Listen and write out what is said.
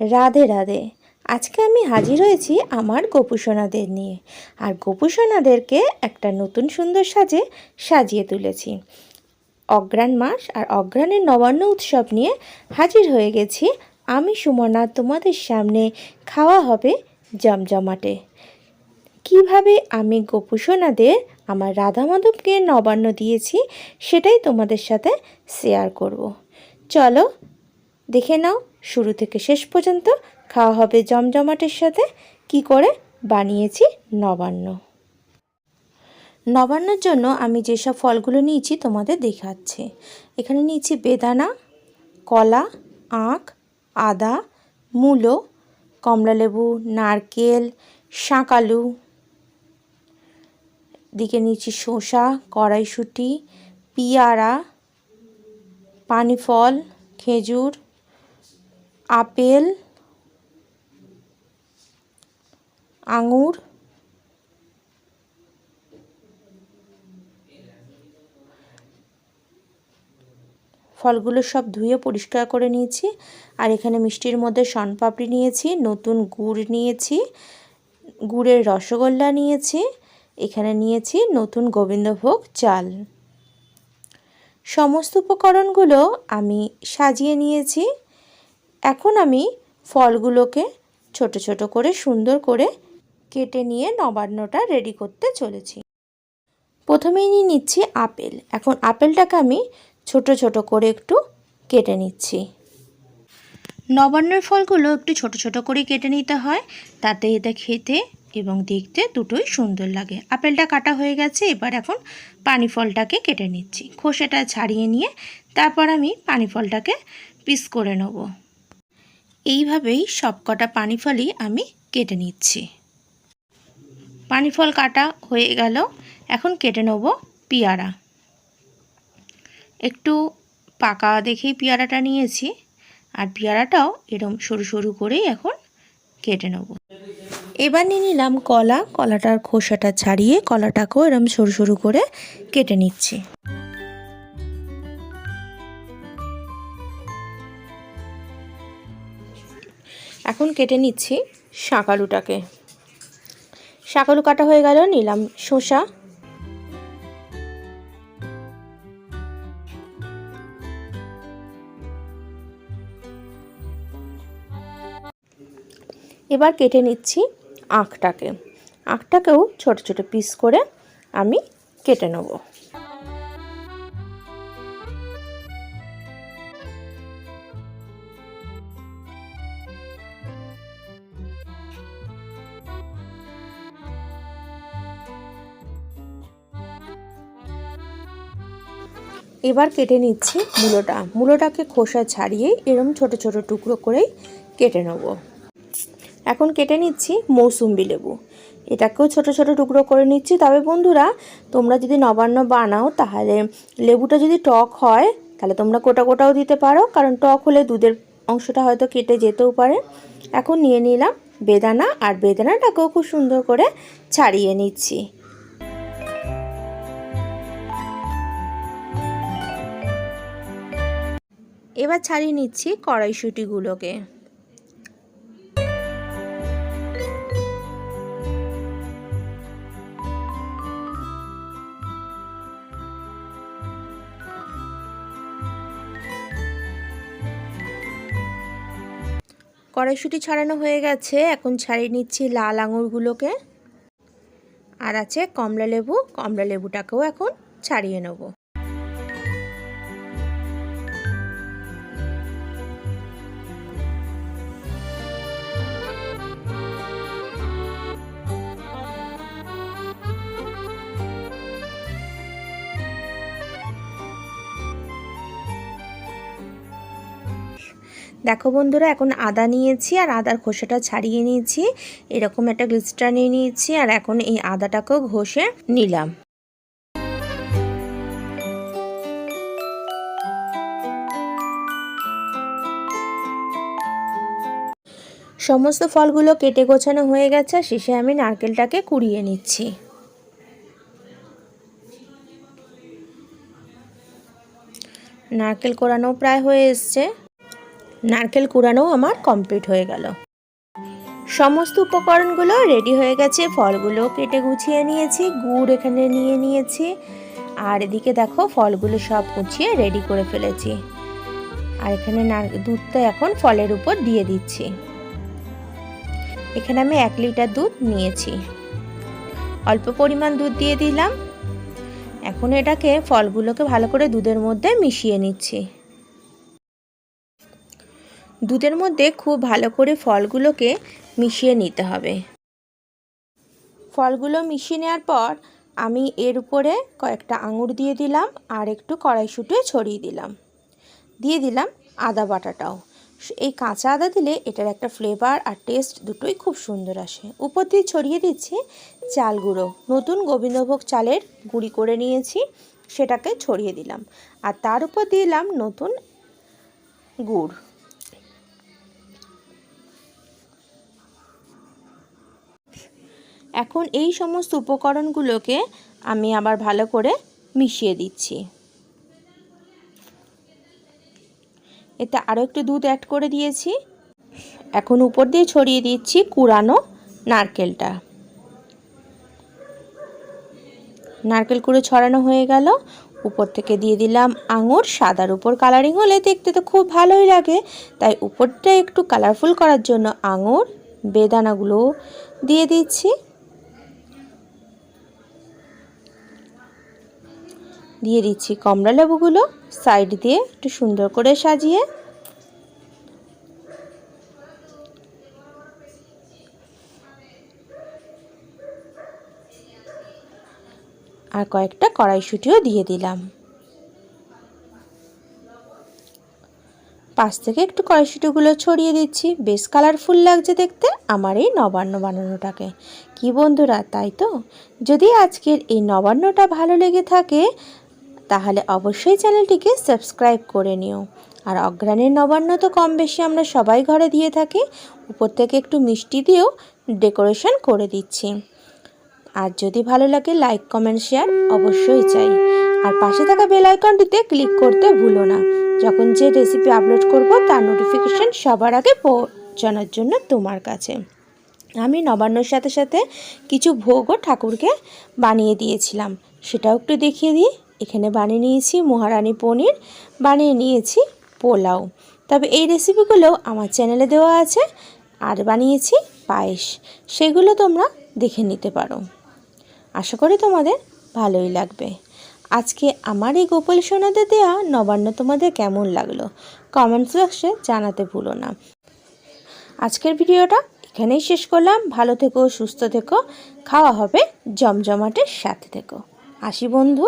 রাধে রাধে। আজকে আমি হাজির হয়েছি আমার গোপুসোনাদের নিয়ে। আর গোপুসোনাদেরকে একটা নতুন সুন্দর সাজে সাজিয়ে তুলেছি। অগ্রাণ মাস আর অগ্রাণের নবান্ন উৎসব নিয়ে হাজির হয়ে গেছি আমি, সুমনা। তোমাদের সামনে খাওয়া হবে জমজমাটে। কীভাবে আমি গোপুসোনাদের আমার রাধা মাধবকে নবান্ন দিয়েছি সেটাই তোমাদের সাথে শেয়ার করব। চলো দেখে নাও। শুরু থেকে শেষ পর্যন্ত খাওয়া হবে জমজমাটের সাথে। কি করে? বানিয়েছি নবান্ন। নবান্নর জন্য আমি যেসব ফলগুলো নিয়েছি তোমাদের দেখাচ্ছি। এখানে নিয়েছি বেদানা, কলা, আখ, আদা, মূলো, কমলালেবু, নারকেল, শাঁকালু। দিকে নিয়েছি শসা, কড়াইশুঁটি, পিয়ারা পানি ফল খেজুর। আপেল, আঙুর, ফলগুলো সব ধুয়ে পরিষ্কার করে নিয়েছি। আর এখানে মিষ্টির মধ্যে শনপাপড়ি নিয়েছি, নতুন গুড় নিয়েছি, গুড়ের রসগোল্লা নিয়েছি, এখানে নিয়েছি নতুন গোবিন্দভোগ চাল। সমস্ত উপকরণগুলো আমি সাজিয়ে নিয়েছি। এখন আমি ফলগুলোকে ছোট ছোট করে সুন্দর করে কেটে নিয়ে নবান্নটা রেডি করতে চলেছি। প্রথমেই নিয়ে নিচ্ছি আপেল। এখন আপেলটাকে আমি ছোট ছোট করে একটু কেটে নিচ্ছি। নবান্নের ফলগুলো একটু ছোট ছোট করে কেটে নিতে হয়। তাতে এটা খেতে এবং দেখতে দুটোই সুন্দর লাগে। আপেলটা কাটা হয়ে গেছে, এবার এখন পানি ফলটাকে কেটে নিচ্ছি। খোসাটা ছাড়িয়ে নিয়ে তারপর আমি পানি ফলটাকে পিস করে নেব। এইভাবেই সব কটা পানি ফলই আমি কেটে নিচ্ছি। পানি ফল কাটা হয়ে গেল, এখন কেটে নেব পেয়ারা। একটু পাকা দেখেই পেয়ারাটা নিয়েছি, আর পেয়ারাটাও এরম সরু সরু করেই এখন কেটে নেব। এবার নিয়ে নিলাম কলা, কলাটার খোসাটা ছাড়িয়ে কলাটাকেও এরম সরু সরু করে কেটে নিচ্ছি। এখন কেটে নিচ্ছি শাঁকালুটাকে শাঁকালু কাটা হয়ে গেল, নিলাম শসা। এবার কেটে নিচ্ছি আখটাকে। আখটাকেও ছোট ছোট পিস করে আমি কেটে নেব। এবার কেটে নিচ্ছি মূলোটা। মূলোটাকে খোসা ছাড়িয়ে এরম ছোট ছোট টুকরো করেই কেটে নেব। এখন কেটে নিচ্ছি মৌসুম্বি লেবু। এটাকেও ছোট ছোট টুকরো করে নিচ্ছি। তবে বন্ধুরা, তোমরা যদি নবান্ন বানাও, তাহলে লেবুটা যদি টক হয়, তাহলে তোমরা কোটা কোটাও দিতে পারো। কারণ টক হলে দুধের অংশটা হয়তো কেটে যেতেও পারে। এখন নিয়ে নিলাম বেদানা। আর বেদানাটাকেও খুব সুন্দর করে ছাড়িয়ে নিচ্ছি। এবার ছাড়িয়ে নিচ্ছি কড়াইশুঁটিগুলোকে। কড়াইশুঁটি ছাড়ানো হয়ে গেছে, এখন ছাড়িয়ে নিচ্ছি লাল আঙুরগুলোকে। আর আছে কমলা লেবু কমলা লেবুটাকেও এখন ছাড়িয়ে নেব। দেখো বন্ধুরা, এখন আদা নিয়েছি আর আদার খোসাটা ছাড়িয়ে নিয়েছি। এরকম একটা গ্লিস্টার নিয়ে নিয়েছি আর এখন এই আদাটাকেও ঘষে নিলাম। সমস্ত ফলগুলো কেটে গোছানো হয়ে গেছে শেষে আমি নারকেলটাকে কুড়িয়ে নিচ্ছি। নারকেল কোরানো প্রায় হয়ে এসছে। নারকেল কুড়ানোও আমার কমপ্লিট হয়ে গেল। সমস্ত উপকরণগুলো রেডি হয়ে গেছে। ফলগুলো কেটে গুছিয়ে নিয়েছি, গুড় এখানে নিয়ে নিয়েছি। আর এদিকে দেখো, ফলগুলো সব গুছিয়ে রেডি করে ফেলেছি। আর এখানে দুধটা এখন ফলের উপর দিয়ে দিচ্ছি। এখানে আমি এক লিটার দুধ নিয়েছি। অল্প পরিমাণ দুধ দিয়ে দিলাম। এখন এটাকে ফলগুলোকে ভালো করে দুধের মধ্যে মিশিয়ে নিচ্ছি। দুধের মধ্যে খুব ভালো করে ফলগুলোকে মিশিয়ে নিতে হবে। ফলগুলো মিশিয়ে নেওয়ার পর আমি এর উপরে কয়েকটা আঙুর দিয়ে দিলাম আর একটু কড়াইশুঁটে ছড়িয়ে দিলাম। দিয়ে দিলাম আদা বাটাটাও। এই কাঁচা আদা দিলে এটার একটা ফ্লেভার আর টেস্ট দুটোই খুব সুন্দর আসে। উপর দিয়ে ছড়িয়ে দিচ্ছি চাল গুঁড়ো। নতুন গোবিন্দভোগ চালের গুঁড়ি করে নিয়েছি, সেটাকে ছড়িয়ে দিলাম। আর তার উপর দিলাম নতুন গুড়। এখন এই সমস্ত উপকরণগুলোকে আমি আবার ভালো করে মিশিয়ে দিচ্ছি। এতে আরও একটু দুধ অ্যাড করে দিয়েছি। এখন উপর দিয়ে ছড়িয়ে দিচ্ছি কুড়ানো নারকেলটা। নারকেল কুড়ে ছড়ানো হয়ে গেল। উপর থেকে দিয়ে দিলাম আঙুর। সাদার উপর কালারিং হলে দেখতে তো খুব ভালোই লাগে। তাই উপরটা একটু কালারফুল করার জন্য আঙুর, বেদানাগুলো দিয়ে দিচ্ছি। দিয়ে দিচ্ছি কমলা লেবুগুলো সাইড দিয়ে একটু সুন্দর করে সাজিয়ে। আর কয়েকটা কড়াইশুটিও দিয়ে দিলাম। পাশ থেকে একটু কড়াইশুটিগুলো ছড়িয়ে দিচ্ছি। বেশ কালারফুল লাগছে দেখতে আমার এই নবান্ন বানানোটাকে। কি বন্ধুরা, তাই তো? যদি আজকের এই নবান্নটা ভালো লেগে থাকে তাহলে অবশ্যই চ্যানেলটিকে সাবস্ক্রাইব করে নিও। আর অগ্রাণের নবান্ন তো কম বেশি আমরা সবাই ঘরে দিয়ে থাকি, উপর থেকে একটু মিষ্টি দিয়েও ডেকোরেশন করে দিচ্ছি। আর যদি ভালো লাগে, লাইক, কমেন্ট, শেয়ার অবশ্যই চাই। আর পাশে থাকা বেল আইকনটিতে ক্লিক করতে ভুলো না। যখন যে রেসিপি আপলোড করব, তার নোটিফিকেশান সবার আগে পৌঁছানোর জন্য তোমার কাছে। আমি নবান্নর সাথে সাথে কিছু ভোগও ঠাকুরকে বানিয়ে দিয়েছিলাম। সেটাও একটু দেখিয়ে দিই। এখানে বানিয়ে নিয়েছি মহারানী পনির, বানিয়ে নিয়েছি পোলাও। তবে এই রেসিপিগুলো আমার চ্যানেলে দেওয়া আছে, আর বানিয়েছি পায়েস। সেগুলো তোমরা দেখে নিতে পারো। আশা করি তোমাদের ভালোই লাগবে। আজকে আমার এই গোপাল সোনাতে দেওয়া নবান্ন তোমাদের কেমন লাগল? কমেন্টস বক্সে জানাতে ভুলো না। আজকের ভিডিওটা এখানেই শেষ করলাম। ভালো থেকো, সুস্থ থেকো। খাওয়া হবে জমজমাটের সাথে থেকো। আসি বন্ধু।